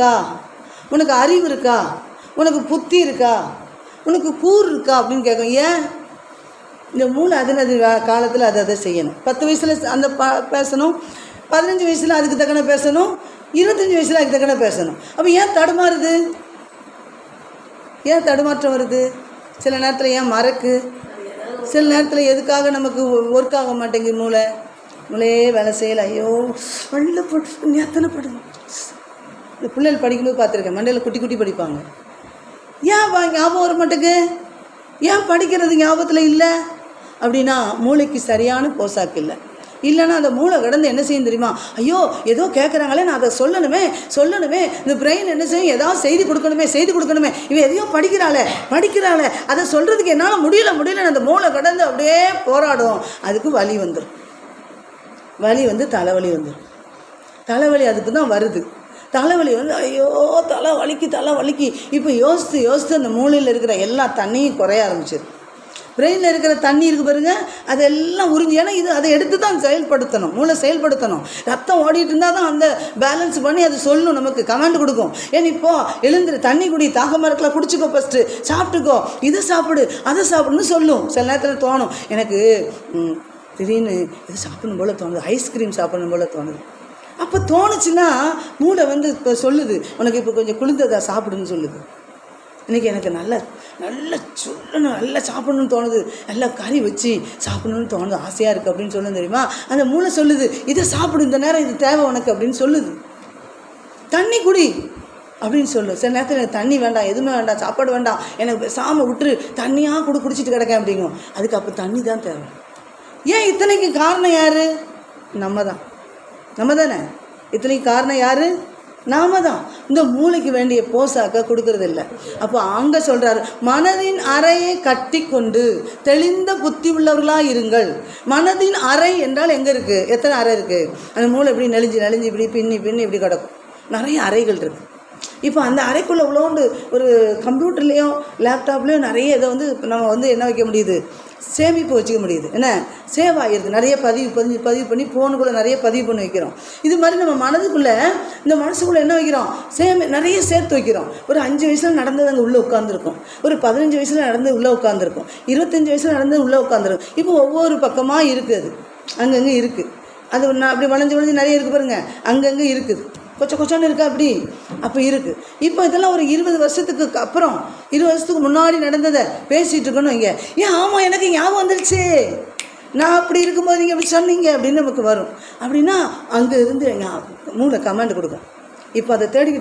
இருக்கா? உனக்கு அறிவு இருக்கா? உனக்கு புத்தி இருக்கா? உனக்கு கூர் இருக்கா அப்படின்னு கேட்கும். ஏன்? இந்த மூளை அதன் அது காலத்தில் அதை அதை செய்யணும். பத்து வயசில் அந்த ப பேசணும். பதினஞ்சு வயசில் அதுக்கு தக்கன பேசணும். இருபத்தஞ்சி வயசில் அதுக்கு தக்கன பேசணும். அப்போ ஏன் தடுமாறுது? ஏன் தடுமாற்றம் வருது? சில நேரத்தில் ஏன் மறக்கு? சில நேரத்தில் எதுக்காக நமக்கு ஒர்க் ஆக மாட்டேங்குது மூளை? மூளையே வேலை செய்யலை. ஐயோ வெள்ள போட்டு எத்தனை படணும் இந்த பிள்ளைகள் படிக்கும்போது பார்த்துருக்கேன். மண்டையில் குட்டி குட்டி படிப்பாங்க. ஏன் வா ஞாபகம் வர மாட்டேங்கு ஏன் படிக்கிறது ஞாபகத்தில் இல்லை? அப்படின்னா மூளைக்கு சரியான போசாக்கு இல்லை. இல்லைன்னா அந்த மூளை கடந்து என்ன செய்யும் தெரியுமா? ஐயோ ஏதோ கேட்குறாங்களே நான் அதை சொல்லணுமே சொல்லணுமே. இந்த பிரெயின் என்ன செய்யும்? ஏதாவது செய்தி கொடுக்கணுமே செய்தி கொடுக்கணுமே. இவன் எதையோ படிக்கிறாளே படிக்கிறாளே. அதை சொல்கிறதுக்கு என்னால் முடியல முடியல அந்த மூளை கடந்து அப்படியே போராடும். அதுக்கு வலி வந்துடும் வலி வந்து தலைவலி வந்துடும் தலைவலி அதுக்கு தான் வருது. தலைவலி வந்து ஐயோ தலை வலிக்கு தலை வலிக்கு. இப்போ யோசித்து யோசித்து அந்த மூளையில் இருக்கிற எல்லா தண்ணியும் குறைய ஆரம்பிச்சிது. பிரெயினில் இருக்கிற தண்ணி இருக்கு பாருங்கள் அதெல்லாம் உறிஞ்சி ஏன்னா இது அதை எடுத்து தான் செயல்படுத்தணும் மூளை செயல்படுத்தணும். ரத்தம் ஓடிட்டு இருந்தால் தான் அந்த பேலன்ஸ் பண்ணி அது சொல்லணும் நமக்கு கமாண்ட் கொடுக்கும். ஏன் இப்போ எழுந்துரு தண்ணி குடி தாகமாக இருக்கல குடிச்சிக்கோ ஃபஸ்ட்டு சாப்பிட்டுக்கோ இதை சாப்பிடு அதை சாப்பிடுன்னு சொல்லும். சில நேரத்தில் தோணும் எனக்கு திடீர்னு இது சாப்பிடணும் போல் தோணுது ஐஸ்கிரீம் சாப்பிடணும் போல் தோணுது. அப்போ தோணுச்சுன்னா மூளை வந்து இப்போ சொல்லுது உனக்கு இப்போ கொஞ்சம் குளிர்ந்ததா சாப்பிடுன்னு சொல்லுது. இன்றைக்கி எனக்கு நல்ல நல்ல சொல்லணும் நல்லா சாப்பிடணும்னு தோணுது. நல்லா கறி வச்சு சாப்பிடணும்னு தோணுது ஆசையாக இருக்குது அப்படின்னு சொல்லணும் தெரியுமா? அந்த மூளை சொல்லுது இதை சாப்பிடு இந்த நேரம் இது தேவை உனக்கு அப்படின்னு சொல்லுது. தண்ணி குடி அப்படின்னு சொல்லு. சில நேரத்தில் எனக்கு தண்ணி வேண்டாம் எதுவுமே வேண்டாம் சாப்பாடு வேண்டாம். எனக்கு சாம விட்டுரு தண்ணியாக கூட குடிச்சிட்டு கிடக்கேன் அப்படிங்கும். அதுக்கு அப்போ தண்ணி தான் தேவை. ஏன் இத்தனைக்கு காரணம் யார்? நம்ம தான். நம்ம தானே இத்தனைக்கு காரணம் யார்? நாம தான் இந்த மூளைக்கு வேண்டிய போசாக்க கொடுக்கறது இல்லை அப்போ அங்கே சொல்கிறாரு மனதின் அறையை கட்டி கொண்டு தெளிந்த புத்தி உள்ளவர்களாக இருங்கள். மனதின் அறை என்றால் எங்கே இருக்குது எத்தனை அறை இருக்குது அந்த மூளை இப்படி நெளிஞ்சு நெளிஞ்சு இப்படி பின்னி பின்னி இப்படி கிடக்கும். நிறைய அறைகள் இருக்குது இப்போ அந்த அறைக்குள்ளே உள்ளோண்டு ஒரு கம்ப்யூட்டர்லேயும் லேப்டாப்லேயும் நிறைய இதை வந்து நம்ம வந்து என்ன வைக்க முடியுது? சேமிப்பு வச்சுக்க முடியுது. என்ன? சேவ் ஆகிடுது நிறைய பதிவு பதிவு பதிவு பண்ணி ஃபோனுக்குள்ளே நிறைய பதிவு பண்ணி வைக்கிறோம். இது மாதிரி நம்ம மனதுக்குள்ளே இந்த மனசுக்குள்ளே என்ன வைக்கிறோம்? சேமி நிறைய சேர்த்து வைக்கிறோம். ஒரு அஞ்சு வயசில் நடந்தது அங்கே உள்ளே உட்காந்துருக்கும் ஒரு பதினஞ்சு வயசில் நடந்து உள்ளே உட்காந்துருக்கும் இருபத்தஞ்சி வயசில் நடந்து உள்ளே உட்காந்துருக்கும் இப்போ ஒவ்வொரு பக்கமாக இருக்குது. அது அங்கங்கே இருக்குது அது நான் அப்படி வளைஞ்சு வளைஞ்சு நிறைய இருக்குது பாருங்க. அங்கங்கே இருக்குது. கொச்ச கொச்சோன்னு இருக்கா அப்படி. அப்போ இருக்குது இப்போ இதெல்லாம் ஒரு இருபது வருஷத்துக்கு அப்புறம் இருபது வருஷத்துக்கு முன்னாடி நடந்ததை பேசிகிட்டு இருக்கணும் இங்கே. ஏன் ஆமாம் எனக்கு ஞாபகம் வந்துருச்சு. நான் அப்படி இருக்கும்போது நீங்கள் இப்படி சொன்னீங்க அப்படின்னு நமக்கு வரும். அப்படின்னா அங்கே இருந்து ஞா- மூளை கமாண்ட் கொடுக்கும் இப்போ அதை தேடிக்கிட்டு